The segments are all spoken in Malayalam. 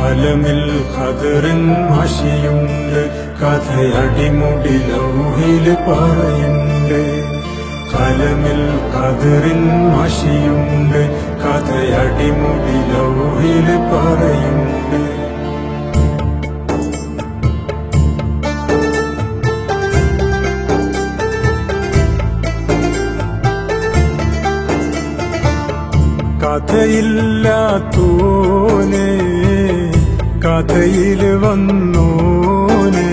കലമിൽ കതിറിൻ മഷിയുണ്ട് കഥയടിമുടി ലൗഹിൽ പറയുണ്ട്. കലമിൽ കതിറിൻ മഷിയുണ്ട് കഥയടിമുടി ലൗഹിൽ പറയുണ്ട്. കഥയില്ലാത്തോനെ കഥയിൽ വന്നോനെ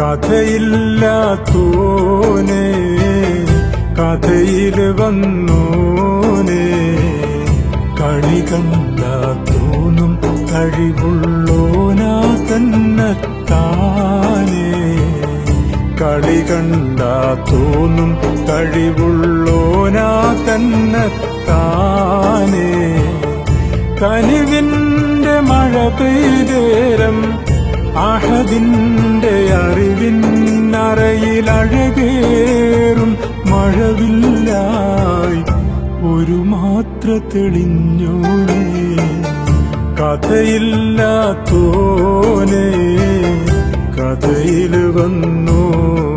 കഥയില്ലാത്തോനെ കഥയിൽ വന്നോനെ കളി കണ്ടാ തോന്നും കഴിവുള്ളോനാ തന്നെത്താനേ കളി കണ്ടാ തോന്നും കഴിവുള്ളോനാ തന്നെത്താനേ മഴ പെയ്തേരം അഹദിന്റെ അറയിൽ അഴകേറും. മഴവില്ലായി ഒരു മാത്ര തെളിഞ്ഞോടി. കഥയില്ല തോനെ കഥയിൽ വന്നോനേ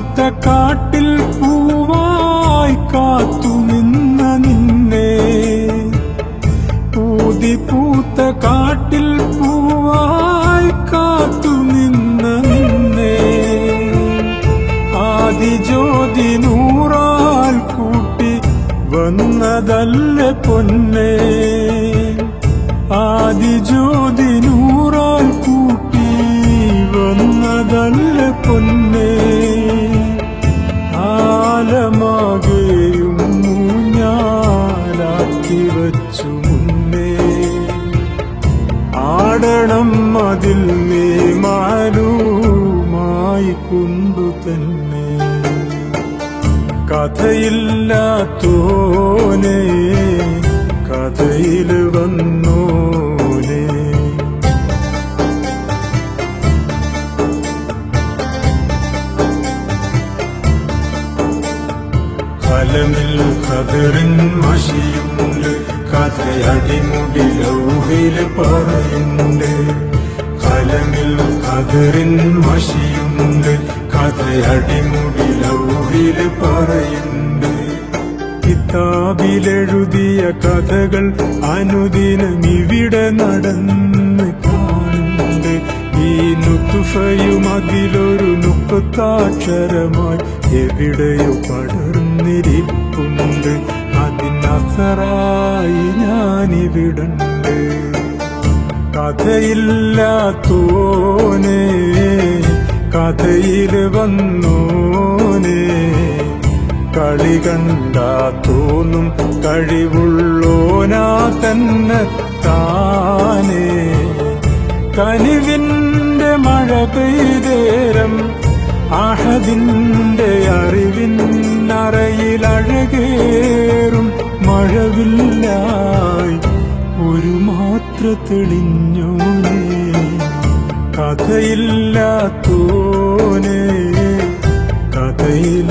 ഊതിപ്പൂത്ത കാട്ടിൽ പൂവായി കാത്തു നിന്ന നിന്നെ. പൂതി പൂത്ത കാട്ടിൽ പൂവായി കാത്തു നിന്ന നിന്നെ. ആദിജ്യോതി നൂറാൽ കൂട്ടി വന്നതല്ല പൊന്നേ. കഥയില്ലാത്തോനെ കഥയിൽ വന്നോനെ. കലമിൽ കതിറിൻ മഷിയുണ്ട് കഥയടിമുടി ലൗഹിൽ പറയുണ്ട് കലമിൽ കതിറിൻ മഷിയുണ്ട് കഥയടിമുടി ലൗഹിൽ പറയുണ്ട്? കിതാബിലെഴുതിയ കഥകൾ അനുദിനം ഇവിടെ നടന്ന് കാണുന്നുണ്ട് ഈ നുത്തുഫയും അതിലൊരു നുപ്പത്താക്ഷരമായി എവിടെയോ പടർന്നിരിപ്പുണ്ട്. അതിനസറായി ഞാനിവിടുണ്ട്. കഥയില്ലാത്തോനെ കഥയിൽ വന്നോനെ കളി കണ്ടാ തോന്നും കഴിവുള്ളോനാ തന്നെ താനേ. കനിവിന്റെ മഴ പെയ്തേരം അഹദിന്റെ അറിവിൻ അഴകേറും മഴവില്ലായി ഒരു മാത്ര തെളിഞ്ഞോനേ. കഥയില്ലാത്തോനേ കഥയിൽ